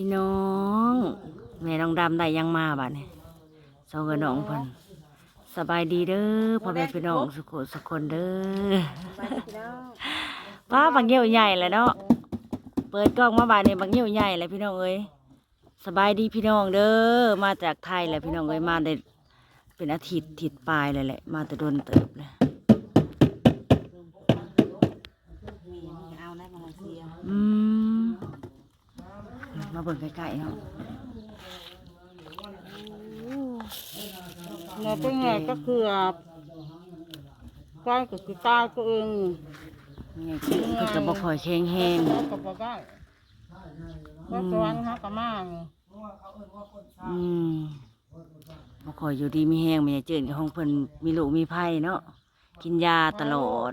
พี่น้อง แม่น้องดำได้ยังมาบัดนี้สองกับน้องเพิ่นสบายดีเด้อพ่อแม่พี่น้องสุขสุขคนเด้อป้าบางเหี่ยวใหญ่เลยเนาะเปิดกล้องมาบาดนี้บางเหี่ยวใหญ่เลยพี่น้องเอ้ยสบายดีพี่น้องเด้อมาจากไทยแหละพี่น้องเอ้ยมาได้เป็นอาทิตย์ทิศปลายเลยแหละ มาแต่โดนเติบเลย เอาได้มาเสีย อืมมา เบิ่งใกล้ๆเนาะเราเป็นไงก็คือใกล้กับคือตายก็เองนี่เพิ่นก็บ่ค่อยแข็งแรงเขาก็บ่ได้ก็สวรรค์เขาก็มาอืมบ่ค่อยอยู่ดีมีแห้งมีเจืดกับห้องเพิ่นมีลูกมีไผ่เนาะกินยาตลอด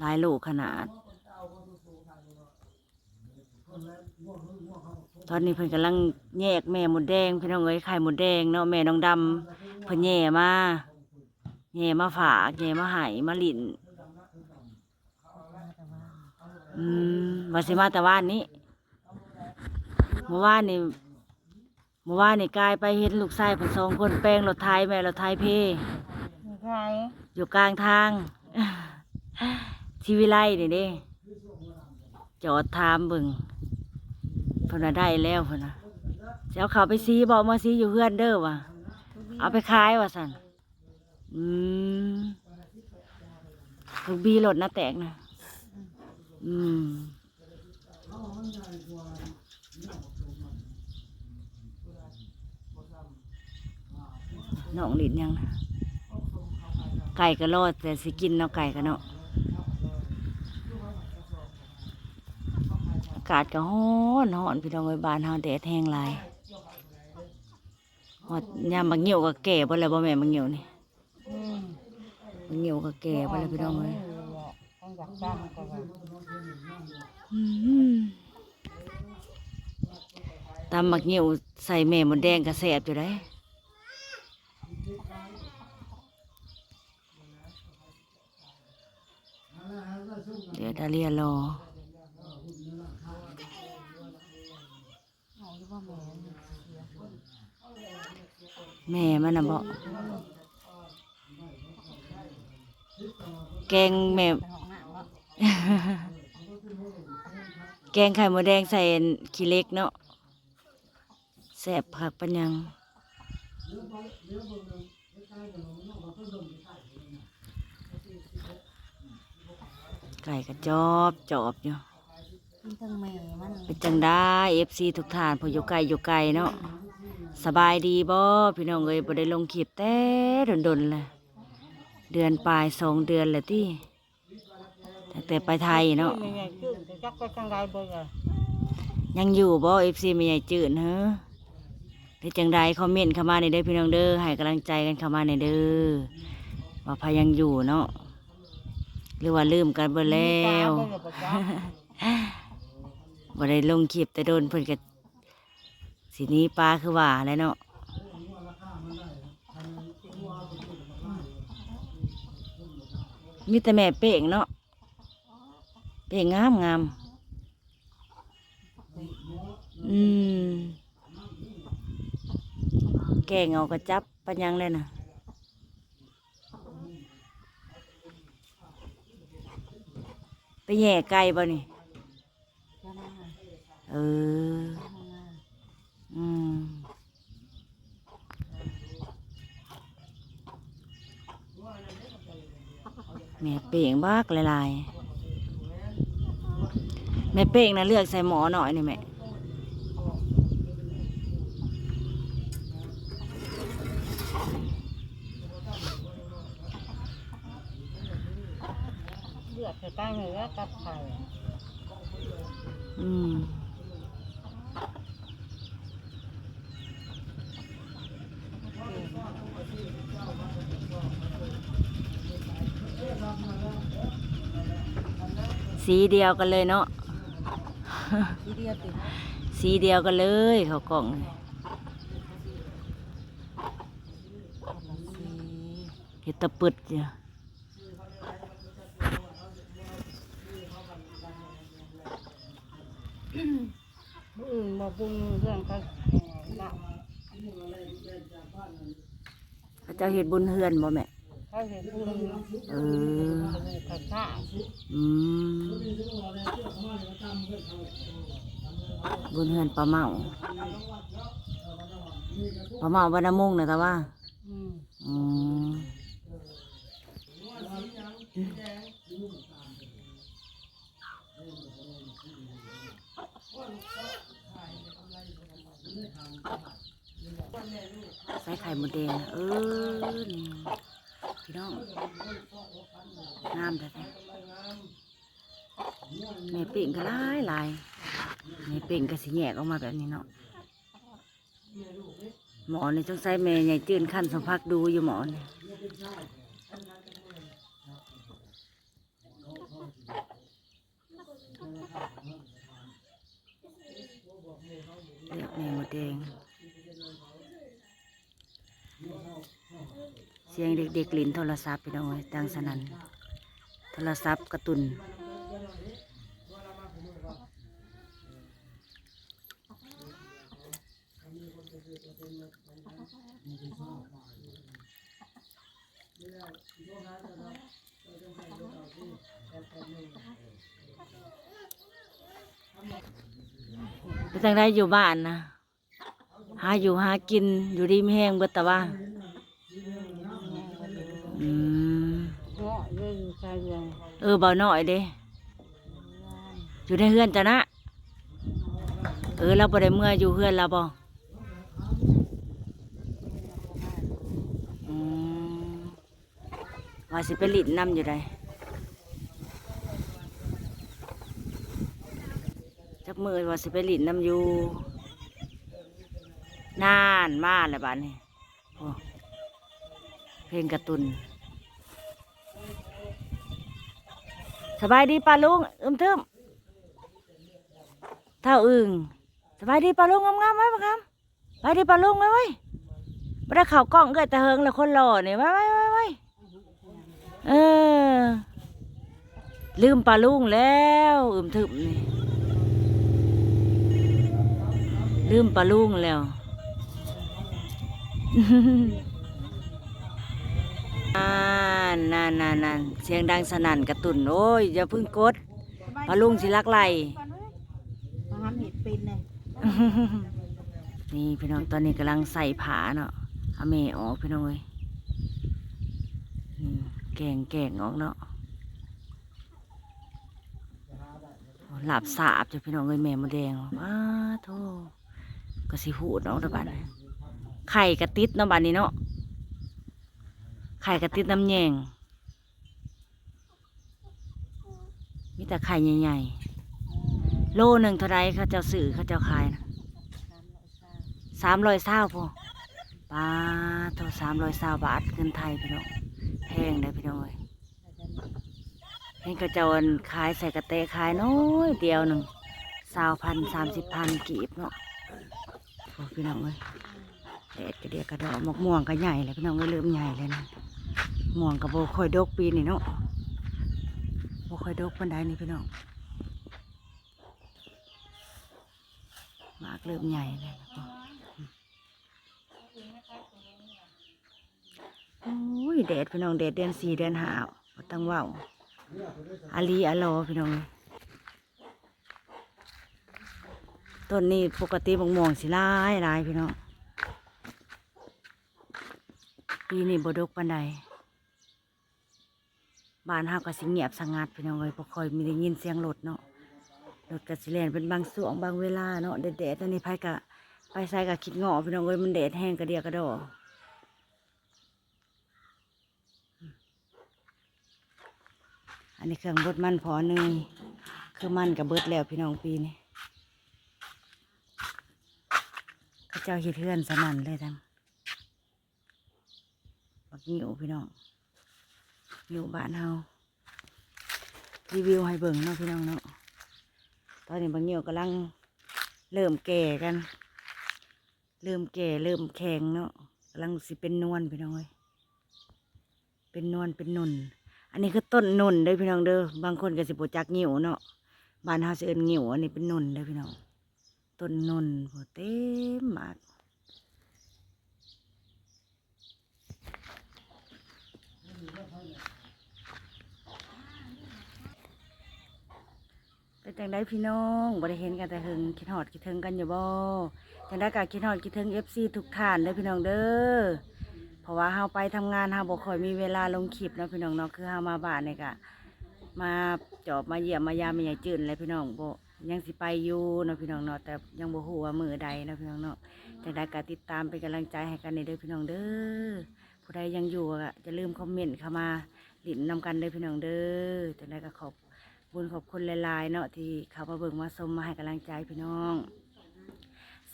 หลายลูกขนาด ตอนนี้เพิ่นกำลังแยกแม่มดแดงพี่น้องเอ้ยไข่มดแดงเนาะแม่น้องดำเพิ่นแย่มาแย่มาฝากแย่มาใหายมาลิ้นอืมว่าสิมาแต่ว่านนี้เมื่อวานนี่เมื่อวานนี่กลายไปเห็นลูกชายเพิ่นสองคนแป้งรถไทยแม่รถไทยเพใช่อยู่กลางทาง ชีวิไลนี่เด้จอดถามเบึงเพนว่าได้แล้วเพนนะจะเอาเขาไปซีบอกมาซีอยู่เพื่อนเด้อว่ะเอาไปขายว่ะสันอืมลูกบีรถนะแตกนะอืมน้องลินยังนะไก่ก็รอดแต่สิกินเนาะไก่ก็เนาะากาศก็ฮ้อนฮ้อนพี่น้องเอ้ยบ้านเฮาแดดแห้งหลายฮอดยามบางเหี่ยวก็แก่บ่แล้วบ่แม่นบางเหี่ยวนี่อืมบางเหี่ยวก็แก่บ่แล้วพี่น้องเอ้ยต้องอยากจ้างก็ว่าอืมตำบักเหี่ยวใส่แม่มดแดงก็แซ่บอยู่ได้เดี๋ยวดาเลียรอ เอาอยู่ว่าแม่นี่เสีย แม่มันน่ะบ่แกงแม่ไปห้องน้ำเนาะแกงไข่มดแดงใส่ขี้เล็กเนาะแซ่บผักปัญญัง ไก่กระจอบจอบอยู่กินทั้งแม่มันเป็นจังได้เอฟซีทุกท่านพออยู่ไกลอยู่ไกลเนาะ สบายดีบ่พี่น้องเอ้ยบ่ได้ลงคลิปแต่ดนๆเลยเดือนปลายสองเดือนเลยที่ตั้งแต่ไปไทยเนาะไม่ใหญ่ขึ้นจะจักไปทางใดเบิ่งอะยังอยู่บ่เอฟซีไม่ใหญ่จืดเฮ้อได้จังใดคอมเมนต์เข้ามาในเด้อพี่น้องเด้อให้กำลังใจกันเข้ามาในเด้อว่าพายังอยู่เนาะหรือว่าลืมกันเบิดแล้วเบิ่งกับจ้าบ่ได้ลงคลิปแต่โดนเพิ่นก็ สีนี้ปลาคือว่าแล้วเนาะมีแต่แม่เป่งเนาะเป่งงามงามอืมแกงเอากระจับปัญญังเลยนะไปแย่ไก่บ่นี่จ้าหน้าเออ แม่เป่งบากหลายๆแม่เป่งนะเลือกใส่หมอหน่อยนี่แม่เลือดจะตั้งเลยแล้วกับไข่อืม สีเดียวกันเลยเนาะ ทีเดียวติดสีเดียวกันเลยเขากล่องนี่คนละสีเห็ดตะปึดจ้ะมื้ออื่นบ่ปรุงเรื่องเขาละพระเจ้าเฮ็ดบุญเฮือนบ่แม่ เขาเห็นปรุงเออกระชาอืมบุญเฮือนปลาเมาปลาเมาบรรณมุงนะแต่ว่าอืมอืมใส่ไข่มดแดงเออ พี่น้องงามแต่แท้แม่เป่งก็ลายลายแม่เป่งก็สิแยกออกมาแบบนี้เนาะหมอนี่ต้องใส่แม่ใหญ่จืนขั้นสมพักดูอยู่หมอนี่เรียกแม่หมดแดง เสียงเด็กๆลินโทรศัพท์พี่น้องดังสนั่นโทรศัพท์กระตุนเป็นจังได้อยู่บ้านนะหาอยู่หากินอยู่ดีไม่แห้งเบิดต่ว่า เรื่องเออเบาหน่อยเด้ อยู่ในเฮือนจ้ะนะ เออเราบ่ได้เมื่ออยู่เฮือนเราบ่อืมว่าสิไปลิดน้ำอยู่ใดจักมือว่าสิไปลิดน้ำอยู่นานมาแล้วบ้านนี้โอ้เพลงการ์ตุน สบายดีป้าลุงอึมทึมเท่าอึงสบายดีป้าลุงงามๆไว้ปะครับสบายดีป้าลุงไว้ไว้ไม่ได้เข่าวกล้องเกิดแต่เฮิงแล้วคนหล่อเนี่ยไว้ไว้ไว้ไว้เออ ลืมป้าลุงแล้วอึมทึมนี่ลืมป้าลุงแล้วอ่า นนั่นนั่นนั่นเสียงดังสนั่นกระตุนโอ้ยอย่าเพึ่งกดปลาลุงสิลักไหล มาทำเห็ดเป็นเลยนี่พี่น้องตอนนี้กำลังใส่ผาเนาะเอาเมออกพี่น้องเอ้ยอืมแกงแกงออกเนาะโอ้หลับสาบจ้ะพี่น้องเอ้ยแม่มดแดงว้าโธ่ก็สิหูดเนาะตะบัดนี้ไข่กระติดเนาะบัดนี้เนาะ ไข่กระติดน้ำแยงมีแต่ไข่ใหญ่ๆ โลหนึ่งเท่าไรเขาเจ้าสื่อเขาเจ้าขายนะสามร้อยเศร้าพอป้าเท่าสามร้อยเศร้าบาทเงินไทยพี่น้องแพงเลยพี่น้องเอ้ยเห็นกระเจรขายใส่กระเตะขายน้อยเดียวหนึ่งสาวพันสามสิบพันกีบเนาะโอ้พี่น้องเอ้ยแดดกระเดียกระดอกมกม่วงก็ใหญ่เลยพี่น้องเอ้ยเริ่มใหญ่เลยนะ ม่วงกับโบคอยดกปีนี่เนาะโบคอยดกปันไดนี่พี่น้องมากเริ่มใหญ่เลยนะพ่อโอ้ยแดดพี่น้องแดดเดือนสี่เดือนห้าบ่ต้งเว่าอาลีอาโลพี่น้องต้นนี้ปกติบางม่วงสิหลายลายพี่น้องปีนี้บดกปันใด บ้านเฮาก็สิเงียบสงัดพี่น้องเลยบ่ค่อยมีได้ยินเสียงรถเนาะรถก็สิแล่นเป็นบางส่วงบางเวลาเนาะแดดๆตอนนี้ไผก็ไปใส่ก็คิดเงาะพี่น้องเอ้ยมันแดดแห้งกระเดียกระดออันนี้เครื่องบดมันพอเนยคือมันกับเบิดแล้วพี่น้องปีนี้เขาเจ้าเฮ็ดเฮือนสนั่นเลยทั้งบักหิวพี่น้อง หิวบ้านเฮารีวิวให้เบิ่งเนาะพี่น้องเนาะตอนนี้บางหิวกำลังเริ่มแก่กัน เริ่มแก่เริ่มแข็งเนาะกำลังสิเป็นนวลพี่น้องเอ้ยเป็นนวลเป็นนุ่นอันนี้คือต้นนุ่นเด้อพี่น้องเด้อบางคนก็สิบ่จักงิ้วเนาะบ้านเฮาสิเอิ้นงิ้วอันนี้เป็นนุ่นเด้อพี่น้องต้นนนโหเต็มมาก เป็นจังได้พี่น้องบ่ได้เห็นกันแต่หึงคิดฮอดคิดถึงกันอยู่บ่จังได้กะคิดฮอดคิดถึง FC ทุกท่านเด้อพี่น้องเด้อเพราะว่าเฮาไปทำงานเฮาบ่ค่อยมีเวลาลงคลิปเนาะพี่น้องเนาะคือเฮามาบ้านนี่กะมาจอบมาเยี่ยมมายามมาใหญ่จืดเลยพี่น้องบ่ยังสิไปอยู่เนาะพี่น้องเนาะแต่ยังบ่ฮู้ว่ามือใดเนาะพี่น้องเนาะจังได้ก็ติดตามเป็นกำลังใจให้กันในเด้อพี่น้องเด้อผู้ใดยังอยู่ก็จะลืมคอมเมนต์เข้ามาหลินนำกันเด้อพี่น้องเด้อจังได้ก็ขอบ บุญขอบคุณหลายๆเนาะที่เขามาเบิ่งมาชมมาให้กำลังใจพี่น้อง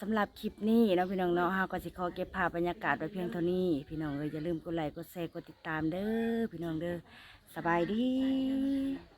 สำหรับคลิปนี้เนาะพี่น้องเนาะเฮาก็สิขอเก็บภาพบรรยากาศไว้เพียงเท่านี้ พี่น้องเอ้ยอย่าลืมกดไลค์กดแชร์กดติดตามเด้อพี่น้องเด้อสบายดี